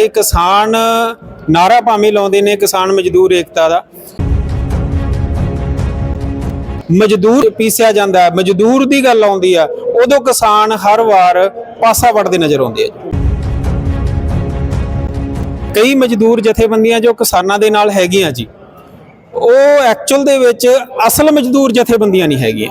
ਇਹ ਕਿਸਾਨ ਨਾਰਾ ਭਾਵੇਂ ਲਾਉਂਦੇ ਨੇ, ਕਿਸਾਨ ਮਜ਼ਦੂਰ ਏਕਤਾ ਦਾ। ਮਜ਼ਦੂਰ ਪੀਸਿਆ ਜਾਂਦਾ ਹੈ, ਮਜ਼ਦੂਰ ਦੀ ਗੱਲ ਆਉਂਦੀ ਆ, ਉਦੋਂ ਕਿਸਾਨ ਹਰ ਵਾਰ ਪਾਸਾ ਵੜਦੇ ਨਜ਼ਰ ਆਉਂਦੇ ਆ ਕਈ ਮਜ਼ਦੂਰ ਜਥੇਬੰਦੀਆਂ ਜੋ ਕਿਸਾਨਾਂ ਦੇ ਨਾਲ ਹੈਗੀਆਂ ਜੀ, ਉਹ ਐਕਚੁਅਲ ਦੇ ਵਿੱਚ ਅਸਲ ਮਜ਼ਦੂਰ ਜਥੇਬੰਦੀਆਂ ਨਹੀਂ ਹੈਗੀਆਂ।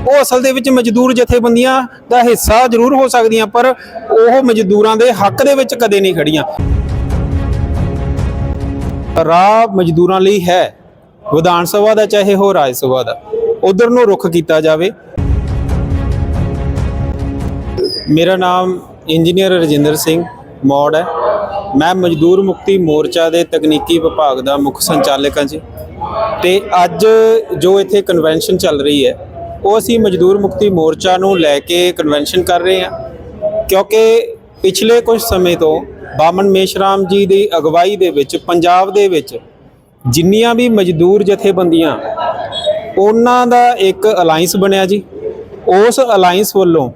ਉਹ ਅਸਲ ਦੇ ਵਿੱਚ ਮਜ਼ਦੂਰ ਜਥੇਬੰਦੀਆਂ ਦਾ ਹਿੱਸਾ ਜ਼ਰੂਰ ਹੋ ਸਕਦੀਆਂ, ਪਰ ਉਹ ਮਜ਼ਦੂਰਾਂ ਦੇ ਹੱਕ ਦੇ ਵਿੱਚ ਕਦੇ ਨਹੀਂ ਖੜੀਆਂ। ਰਾਹ ਮਜ਼ਦੂਰਾਂ ਲਈ ਹੈ। ਵਿਧਾਨ ਸਭਾ ਦਾ ਚਾਹੇ ਹੋ ਰਾਜ ਸਭਾ ਦਾ। ਉਧਰ ਨੂੰ ਰੁਖ ਕੀਤਾ ਜਾਵੇ। ਮੇਰਾ ਨਾਮ ਇੰਜੀਨੀਅਰ ਰਜਿੰਦਰ ਸਿੰਘ ਮੌੜ ਹੈ। ਮੈਂ ਮਜ਼ਦੂਰ ਮੁਕਤੀ ਮੋਰਚਾ ਦੇ ਤਕਨੀਕੀ ਵਿਭਾਗ ਦਾ ਮੁੱਖ ਸੰਚਾਲਕ ਹਾਂ ਜੀ। ਤੇ ਅੱਜ ਜੋ ਇੱਥੇ ਕਨਵੈਨਸ਼ਨ ਚੱਲ ਰਹੀ ਹੈ, ਉਹ ਅਸੀਂ ਮਜ਼ਦੂਰ ਮੁਕਤੀ ਮੋਰਚਾ ਨੂੰ ਲੈ ਕੇ ਕਨਵੈਨਸ਼ਨ ਕਰ ਰਹੇ ਹਾਂ। ਕਿਉਂਕਿ ਪਿਛਲੇ ਕੁਝ ਸਮੇਂ ਤੋਂ ਬਾਮਨ ਮੇਸ਼ਰਾਮ ਜੀ ਦੀ ਅਗਵਾਈ ਦੇ ਵਿੱਚ, ਪੰਜਾਬ ਦੇ ਵਿੱਚ ਜਿੰਨੀਆਂ ਵੀ ਮਜ਼ਦੂਰ ਜਥੇਬੰਦੀਆਂ, ਉਹਨਾਂ ਦਾ ਇੱਕ ਅਲਾਈਅੰਸ ਬਣਿਆ ਜੀ। ਉਸ ਅਲਾਈਅੰਸ ਵੱਲੋਂ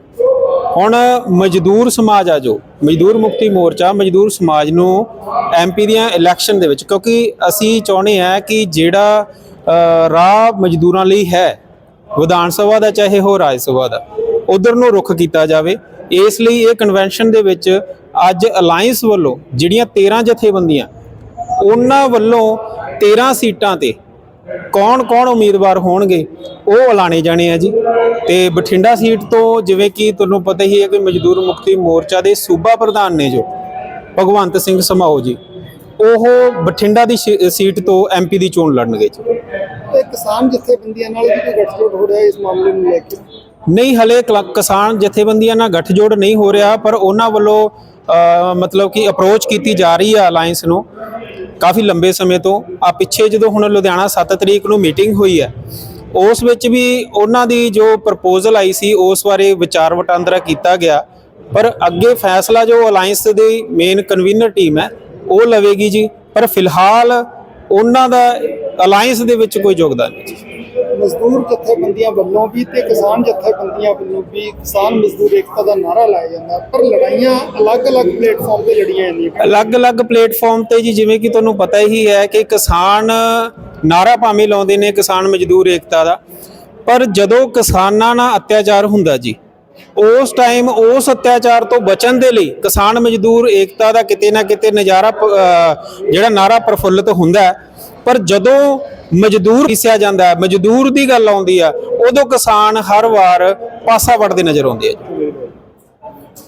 ਹੁਣ ਮਜ਼ਦੂਰ ਸਮਾਜ ਆ ਜੋ, ਮਜ਼ਦੂਰ ਮੁਕਤੀ ਮੋਰਚਾ, ਮਜ਼ਦੂਰ ਸਮਾਜ ਨੂੰ ਐਮਪੀ ਦੀਆਂ ਇਲੈਕਸ਼ਨ ਦੇ ਵਿੱਚ, ਕਿਉਂਕਿ ਅਸੀਂ ਚਾਹੁੰਦੇ ਆ ਕਿ ਜਿਹੜਾ ਰਾਹ ਮਜ਼ਦੂਰਾਂ ਲਈ ਹੈ, ਵਿਧਾਨ ਸਭਾ ਦਾ ਚਾਹੇ ਹੋ ਰਾਜ ਸਭਾ ਦਾ, ਉਧਰ ਨੂੰ ਰੁਖ ਕੀਤਾ ਜਾਵੇ। ਇਸ ਲਈ ਇਹ ਕਨਵੈਨਸ਼ਨ ਦੇ ਵਿੱਚ ਅੱਜ ਅਲਾਈਅੰਸ ਵੱਲੋਂ ਜਿਹੜੀਆਂ 13 ਜਥੇਬੰਦੀਆਂ, ਉਹਨਾਂ ਵੱਲੋਂ 13 ਸੀਟਾਂ ਤੇ ਕੌਣ-ਕੌਣ ਉਮੀਦਵਾਰ ਹੋਣਗੇ, ਉਹ ਐਲਾਨੇ ਜਾਣੇ ਆ ਜੀ। ਤੇ ਬਠਿੰਡਾ ਸੀਟ ਤੋਂ ਜਿਵੇਂ ਕਿ ਤੁਹਾਨੂੰ ਪਤਾ ਹੀ ਹੈ ਕਿ ਮਜ਼ਦੂਰ ਮੁਕਤੀ ਮੋਰਚਾ ਦੇ ਸੂਬਾ ਪ੍ਰਧਾਨ ਨੇ ਜੋ, ਭਗਵੰਤ ਸਿੰਘ ਸਮਾਓ ਜੀ, ਉਹ ਬਠਿੰਡਾ ਦੀ ਸ਼ੀ- ਸੀਟ ਤੋਂ ਐਮਪੀ ਦੀ ਚੋਣ ਲੜਨਗੇ ਜੀ। ਕਿਸਾਨ ਜਥੇਬੰਦੀਆਂ ਨਾਲ ਵੀ ਕੋਈ ਗੱਠਜੋੜ ਹੋ ਰਿਹਾ ਇਸ ਮਾਮਲੇ ਨੂੰ ਲੈ ਕੇ? ਨਹੀਂ ਹਲੇ ਕਲਾ- ਕਿਸਾਨ ਜਥੇਬੰਦੀਆਂ ਨਾਲ ਗੱਠਜੋੜ ਨਹੀਂ ਹੋ ਰਿਹਾ ਪਰ ਉਹਨਾਂ ਵੱਲੋਂ ਅ, ਮਤਲਬ ਕਿ ਅਪਰੋਚ ਕੀਤੀ ਜਾ ਰਹੀ ਹੈ ਅਲਾਈਅੰਸ ਨੂੰ ਕਾਫੀ ਲੰਬੇ ਸਮੇਂ ਤੋਂ। ਆ ਪਿੱਛੇ ਜਦੋਂ ਹੁਣ ਲੁਧਿਆਣਾ 7 ਤਰੀਕ ਨੂੰ ਮੀਟਿੰਗ ਹੋਈ ਹੈ ਉਸ ਵਿੱਚ ਵੀ ਉਹਨਾਂ ਦੀ ਜੋ ਪ੍ਰਪੋਜ਼ਲ ਆਈ ਸੀ ਉਸ ਬਾਰੇ ਵਿਚਾਰ ਵਟਾਂਦਰਾ ਕੀਤਾ ਗਿਆ। ਪਰ ਅੱਗੇ ਫੈਸਲਾ ਜੋ ਅਲਾਈਅੰਸ ਦੀ ਮੇਨ ਕਨਵੀਨਰ ਟੀਮ ਹੈ ਉਹ ਲਵੇਗੀ ਜੀ। ਪਰ ਫਿਲਹਾਲ ਉਹਨਾਂ ਦਾ ਅਲਾਈਅੰਸ ਦੇ ਵਿੱਚ ਕੋਈ ਯੋਗਦਾਨ ਨਹੀਂ ਜੀ। ਮਜ਼ਦੂਰ ਜਥੇਬੰਦੀਆਂ ਵੱਲੋਂ ਵੀ ਤੇ ਕਿਸਾਨ ਜਥੇਬੰਦੀਆਂ ਵੱਲੋਂ ਵੀ ਕਿਸਾਨ ਮਜ਼ਦੂਰ ਏਕਤਾ ਦਾ ਨਾਰਾ ਲਾਇਆ ਜਾਂਦਾ ਪਰ ਲੜਾਈਆਂ ਅਲੱਗ-ਅਲੱਗ ਪਲੇਟਫਾਰਮ ਤੇ ਲੜੀਆਂ ਜਾਂਦੀਆਂ ਅਲੱਗ-ਅਲੱਗ ਪਲੇਟਫਾਰਮ ਤੇ ਜੀ, ਜਿਵੇਂ ਕਿ ਤੁਹਾਨੂੰ ਪਤਾ ਹੀ ਹੈ ਕਿ ਕਿਸਾਨ ਨਾਰਾ ਭਾਵੇਂ ਲਾਉਂਦੇ ਨੇ ਕਿਸਾਨ ਮਜ਼ਦੂਰ ਏਕਤਾ ਦਾ, ਪਰ ਜਦੋਂ ਕਿਸਾਨਾਂ ਨਾਲ ਅਤਿਆਚਾਰ ਹੁੰਦਾ ਜੀ, ਉਸ ਟਾਈਮ ਉਸ ਅਤਿਆਚਾਰ ਤੋਂ ਬਚਣ ਦੇ ਲਈ ਕਿਸਾਨ ਮਜ਼ਦੂਰ ਏਕਤਾ ਦਾ ਕਿਤੇ ਨਾ ਕਿਤੇ ਨਜ਼ਾਰਾ ਜਿਹੜਾ ਨਾਰਾ ਪ੍ਰਫੁੱਲਤ ਹੁੰਦਾ ਹੈ ਪਰ ਜਦੋਂ ਮਜ਼ਦੂਰ ਹਿੱਸਿਆ ਜਾਂਦਾ ਹੈ ਮਜ਼ਦੂਰ ਦੀ ਗੱਲ ਆਉਂਦੀ ਆ ਉਦੋਂ ਕਿਸਾਨ ਹਰ ਵਾਰ ਪਾਸਾ ਵੜਦੇ ਨਜ਼ਰ ਆਉਂਦੇ ਆ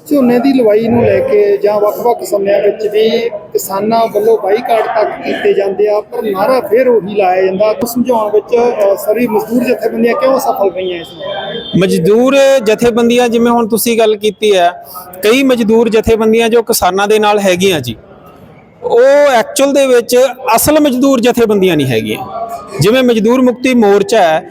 ਝੋਨੇ ਦੀ ਲਵਾਈ ਨੂੰ ਲੈ ਕੇ ਜਾਂ ਵੱਖ-ਵੱਖ ਸਮਿਆਂ ਵਿੱਚ ਵੀ ਕਿਸਾਨਾਂ ਵੱਲੋਂ ਬਾਈਕਾਟ ਤੱਕ ਕੀਤੇ ਜਾਂਦੇ ਆ ਪਰ ਨਾਰਾ ਫਿਰ ਉਹੀ ਲਾਇਆ ਜਾਂਦਾ। ਸਮਝਾਉਣ ਵਿੱਚ ਸਾਰੀ ਮਜ਼ਦੂਰ ਜਥੇਬੰਦੀਆਂ ਕਿਉਂ ਸਫਲ ਰਹੀਆਂ ਇਸ ਵਿੱਚ ਮਜ਼ਦੂਰ ਜਥੇਬੰਦੀਆਂ ਜਿਵੇਂ ਹੁਣ ਤੁਸੀਂ ਗੱਲ ਕੀਤੀ ਹੈ ਕਈ ਮਜ਼ਦੂਰ ਜਥੇਬੰਦੀਆਂ ਜੋ ਕਿਸਾਨਾਂ ਦੇ ਨਾਲ ਹੈਗੀਆਂ ਜੀ ਉਹ ਐਕਚੁਅਲ ਦੇ ਵਿੱਚ ਅਸਲ ਮਜ਼ਦੂਰ ਜਥੇਬੰਦੀਆਂ ਨਹੀਂ ਹੈਗੀਆਂ। ਜਿਵੇਂ ਮਜ਼ਦੂਰ ਮੁਕਤੀ ਮੋਰਚਾ ਹੈ,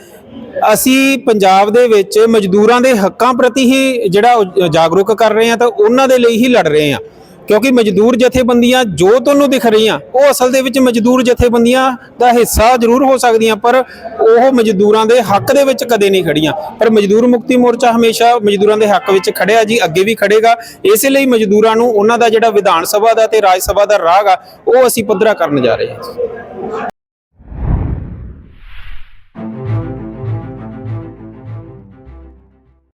ਅਸੀਂ ਪੰਜਾਬ ਦੇ ਵਿੱਚ ਮਜ਼ਦੂਰਾਂ ਦੇ ਹੱਕਾਂ ਪ੍ਰਤੀ ਹੀ ਜਿਹੜਾ ਉਹ ਜਾਗਰੂਕ ਕਰ ਰਹੇ ਹਾਂ ਤਾਂ ਉਹਨਾਂ ਦੇ ਲਈ ਹੀ ਲੜ ਰਹੇ ਹਾਂ। ਕਿਉਂਕਿ ਮਜ਼ਦੂਰ ਜਥੇਬੰਦੀਆਂ ਜੋ ਤੁਹਾਨੂੰ ਦਿਖ ਰਹੀਆਂ, ਉਹ ਅਸਲ ਦੇ ਵਿੱਚ ਮਜ਼ਦੂਰ ਜਥੇਬੰਦੀਆਂ ਦਾ ਹਿੱਸਾ ਜ਼ਰੂਰ ਹੋ ਸਕਦੀਆਂ, ਪਰ ਉਹ ਮਜ਼ਦੂਰਾਂ ਦੇ ਹੱਕ ਦੇ ਵਿੱਚ ਕਦੇ ਨਹੀਂ ਖੜੀਆਂ। ਪਰ ਮਜ਼ਦੂਰ ਮੁਕਤੀ ਮੋਰਚਾ ਹਮੇਸ਼ਾ ਮਜ਼ਦੂਰਾਂ ਦੇ ਹੱਕ ਵਿੱਚ ਖੜਿਆ ਜੀ, ਅੱਗੇ ਵੀ ਖੜੇਗਾ। ਇਸੇ ਲਈ ਮਜ਼ਦੂਰਾਂ ਨੂੰ ਉਹਨਾਂ ਦਾ ਜਿਹੜਾ ਵਿਧਾਨ ਸਭਾ ਦਾ ਤੇ ਰਾਜ ਸਭਾ ਦਾ ਰਾਗ ਆ, ਉਹ ਅਸੀਂ ਪੱਧਰਾ ਕਰਨ ਜਾ ਰਹੇ ਹਾਂ।